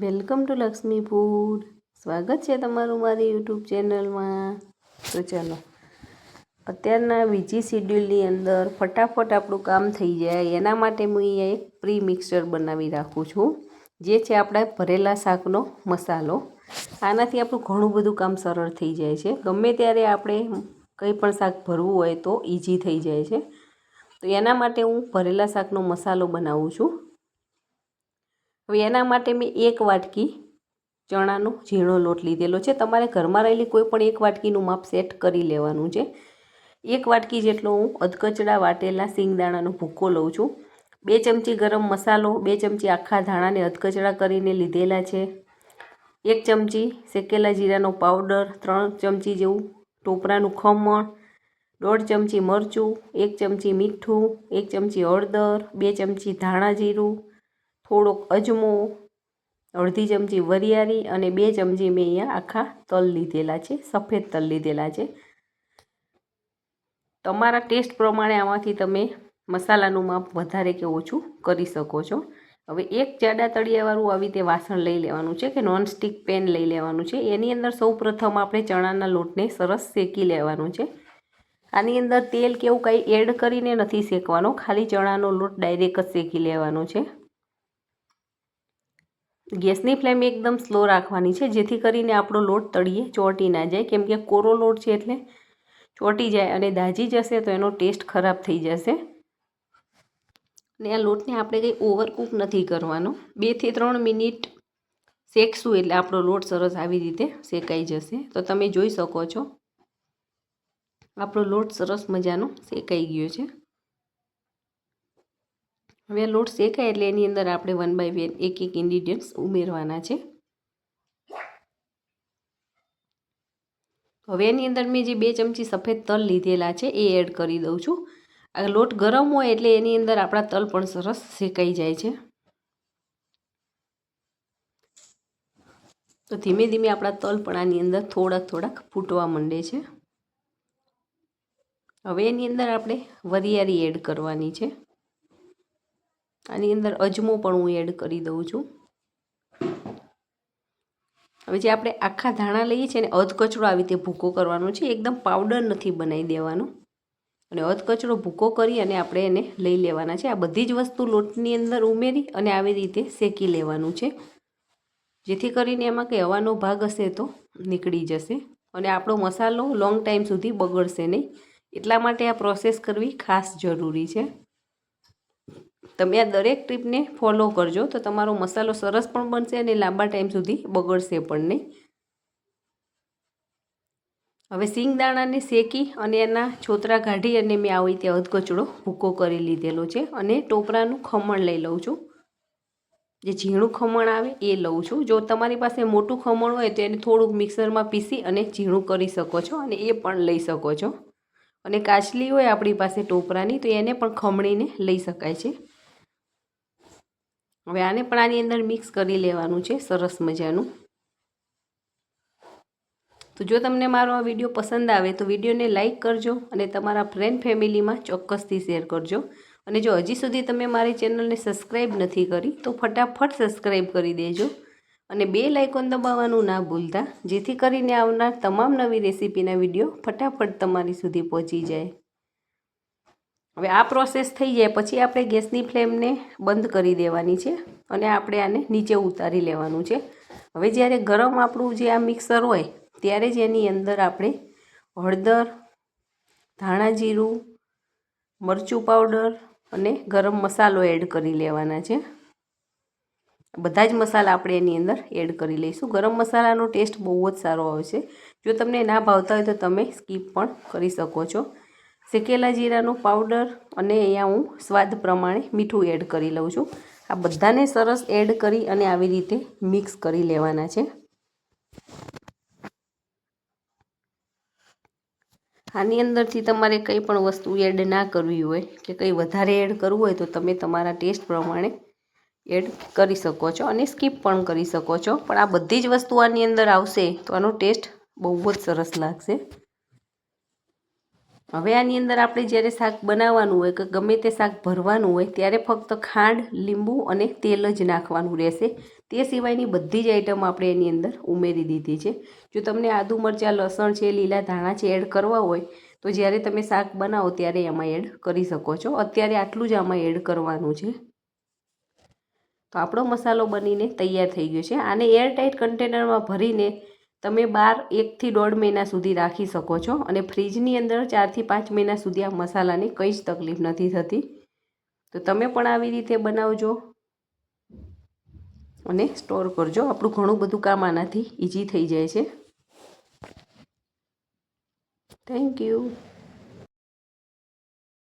Welcome to Lakshmi food. સ્વાગત છે તમારું મારી યુટ્યુબ ચેનલમાં. તો ચાલો, અત્યારના બીજી શિડ્યુલની અંદર ફટાફટ આપણું કામ થઈ જાય. એના માટે હું અહીંયા એક પ્રી મિક્સર બનાવી રાખું છું, જે છે આપણા ભરેલા શાકનો મસાલો. આનાથી આપણું ઘણું બધું કામ સરળ થઈ જાય છે. ગમે ત્યારે આપણે કંઈ પણ શાક ભરવું હોય તો ઇઝી થઈ જાય છે. તો એના માટે હું ભરેલા શાકનો મસાલો બનાવું છું. હવે એના માટે મેં એક વાટકી ચણાનો ઝીણો લોટ લીધેલો છે. તમારે ઘરમાં રહેલી કોઈ પણ એક વાટકીનું માપ સેટ કરી લેવાનું છે. એક વાટકી જેટલો હું અધકચડા વાટેલા સિંગદાણાનો ભૂકો લઉં છું. બે ચમચી ગરમ મસાલો, બે ચમચી આખા ધાણાને અધકચડા કરીને લીધેલા છે. એક ચમચી શેકેલા જીરાનો પાવડર, ત્રણ ચમચી જેવું ટોપરાનું ખમણ, દોઢ ચમચી મરચું, એક ચમચી મીઠું, એક ચમચી હળદર, બે ચમચી ધાણા જીરું થોડોક અજમો, અડધી ચમચી વરિયાળી અને બે ચમચી મેં અહીંયા આખા તલ લીધેલા છે, સફેદ તલ લીધેલા છે. તમારા ટેસ્ટ પ્રમાણે આમાંથી તમે મસાલાનું માપ વધારે કે ઓછું કરી શકો છો. હવે એક જાડા તળિયાવાળું આવી રીતે વાસણ લઈ લેવાનું છે કે નોનસ્ટિક પેન લઈ લેવાનું છે. એની અંદર સૌપ્રથમ આપણે ચણાના લોટને સરસ શેકી લેવાનું છે. આની અંદર તેલ કે એવું કંઈ એડ કરીને નથી શેકવાનો, ખાલી ચણાનો લોટ ડાયરેક્ટ જ શેકી લેવાનો છે. ગેસની ફ્લેમ એકદમ સ્લો રાખવાની છે, જેથી કરીને આપણો લોટ તળીએ, ચોંટી ના જાય. કેમ કે કોરો લોટ છે એટલે ચોંટી જાય અને દાજી જશે તો એનો ટેસ્ટ ખરાબ થઈ જશે. ને આ લોટને આપણે કંઈ ઓવરકૂક નથી કરવાનો. બેથી ત્રણ મિનિટ શેકશું એટલે આપણો લોટ સરસ આવી રીતે શેકાઈ જશે. તો તમે જોઈ શકો છો, આપણો લોટ સરસ મજાનો શેકાઈ ગયો છે. હવે આ લોટ શેકાય એટલે એની અંદર આપણે વન બાય વન એક એક ઇન્ગ્રીડિયન્ટ્સ ઉમેરવાના છે. હવે એની અંદર મેં જે બે ચમચી સફેદ તલ લીધેલા છે એ એડ કરી દઉં છું. આ લોટ ગરમ હોય એટલે એની અંદર આપણા તલ પણ સરસ શેકાઈ જાય છે. તો ધીમે ધીમે આપણા તલ પણ આની અંદર થોડાક થોડાક ફૂટવા માંડે છે. હવે એની અંદર આપણે વરિયાળી એડ કરવાની છે. આની અંદર અજમો પણ હું એડ કરી દઉં છું. હવે જે આપણે આખા ધાણા લઈએ છીએ ને અધકચરો આવી રીતે ભૂકો કરવાનો છે એકદમ પાવડર નથી બનાવી દેવાનો. અને અધકચરો ભૂકો કરી અને આપણે એને લઈ લેવાના છે. આ બધી જ વસ્તુ લોટની અંદર ઉમેરી અને આવી રીતે શેકી લેવાનું છે. જેથી કરીને એમાં કંઈ હવાનો ભાગ હશે તો નીકળી જશે. અને આપણો મસાલો લોંગ ટાઈમ સુધી બગડશે નહીં. એટલા માટે આ પ્રોસેસ કરવી ખાસ જરૂરી છે. તમે આ દરેક ટ્રીપને ફોલો કરજો. તો તમારો મસાલો સરસ પણ બનશે અને લાંબા ટાઈમ સુધી બગડશે પણ નહીં. હવે સિંગદાણાને શેકી અને એના છોતરા કાઢી અને મેં આવી રીતે અધકચડો ભૂકો કરી લીધેલો છે અને ટોપરાનું ખમણ લઈ લઉં છું. જે ઝીણું ખમણ આવે એ લઉં છું. જો તમારી પાસે મોટું ખમણ હોય તો એને થોડુંક મિક્સરમાં પીસી અને ઝીણું કરી શકો છો અને એ પણ લઈ શકો છો. અને કાચલી હોય આપણી પાસે ટોપરાની તો એને પણ ખમણીને લઈ શકાય છે. હવે આને પણ આની અંદર મિક્સ કરી લેવાનું છે, સરસ મજાનું. તો જો તમને મારો આ વીડિયો પસંદ આવે તો વિડીયોને લાઇક કરજો અને તમારા ફ્રેન્ડ ફેમિલીમાં ચોક્કસથી શેર કરજો. અને જો હજી સુધી તમે મારી ચેનલને સબસ્ક્રાઈબ નથી કરી તો ફટાફટ સબસ્ક્રાઈબ કરી દેજો અને બે લાઇકોન દબાવવાનું ના ભૂલતા, જેથી કરીને આવનાર તમામ નવી રેસીપીના વીડિયો ફટાફટ તમારી સુધી પહોંચી જાય. હવે આ પ્રોસેસ થઈ જાય પછી આપણે ગેસની ફ્લેમને બંધ કરી દેવાની છે અને આપણે આને નીચે ઉતારી લેવાનું છે. હવે જ્યારે ગરમ આપણું જે આ મિક્સર હોય, ત્યારે જ એની અંદર આપણે હળદર, ધાણા જીરું, મરચું પાવડર અને ગરમ મસાલો એડ કરી લેવાના છે. બધા જ મસાલા આપણે એની અંદર એડ કરી લઈશું. ગરમ મસાલાનો ટેસ્ટ બહુ જ સારો આવે છે. જો તમને ના ભાવતા હોય તો તમે સ્કીપ પણ કરી શકો છો. શેકેલા જીરાનો પાવડર અને અહીંયા હું સ્વાદ પ્રમાણે મીઠું એડ કરી લઉં છું. આ બધાને સરસ એડ કરી અને આવી રીતે મિક્સ કરી લેવાના છે. આની અંદરથી તમારે કંઈ પણ વસ્તુ એડ ના કરવી હોય કે કંઈ વધારે એડ કરવું હોય તો તમે તમારા ટેસ્ટ પ્રમાણે એડ કરી શકો છો અને સ્કીપ પણ કરી શકો છો. પણ આ બધી જ વસ્તુ આની અંદર આવશે તો આનો ટેસ્ટ બહુ જ સરસ લાગશે. હવે આની અંદર આપણે જ્યારે શાક બનાવવાનું હોય કે ગમે તે શાક ભરવાનું હોય, ત્યારે ફક્ત ખાંડ, લીંબુ અને તેલ જ નાખવાનું રહેશે. તે સિવાયની બધી જ આઈટમ આપણે એની અંદર ઉમેરી દીધી છે. જો તમને આદુ મરચાં, લસણ છે, લીલા ધાણા છે એડ કરવા હોય, તો જ્યારે તમે શાક બનાવો ત્યારે એમાં એડ કરી શકો છો. અત્યારે આટલું જ આમાં એડ કરવાનું છે. તો આપણો મસાલો બનીને તૈયાર થઈ ગયો છે. આને એરટાઇટ કન્ટેનરમાં ભરીને તમે બાર એકથી દોઢ મહિના સુધી રાખી શકો છો અને ફ્રીજની અંદર ચારથી પાંચ મહિના સુધી આ મસાલાની કંઈ જ તકલીફ નથી થતી. તો તમે પણ આવી રીતે બનાવજો અને સ્ટોર કરજો. આપણું ઘણું બધું કામ આનાથી ઇઝી થઈ જાય છે. Thank you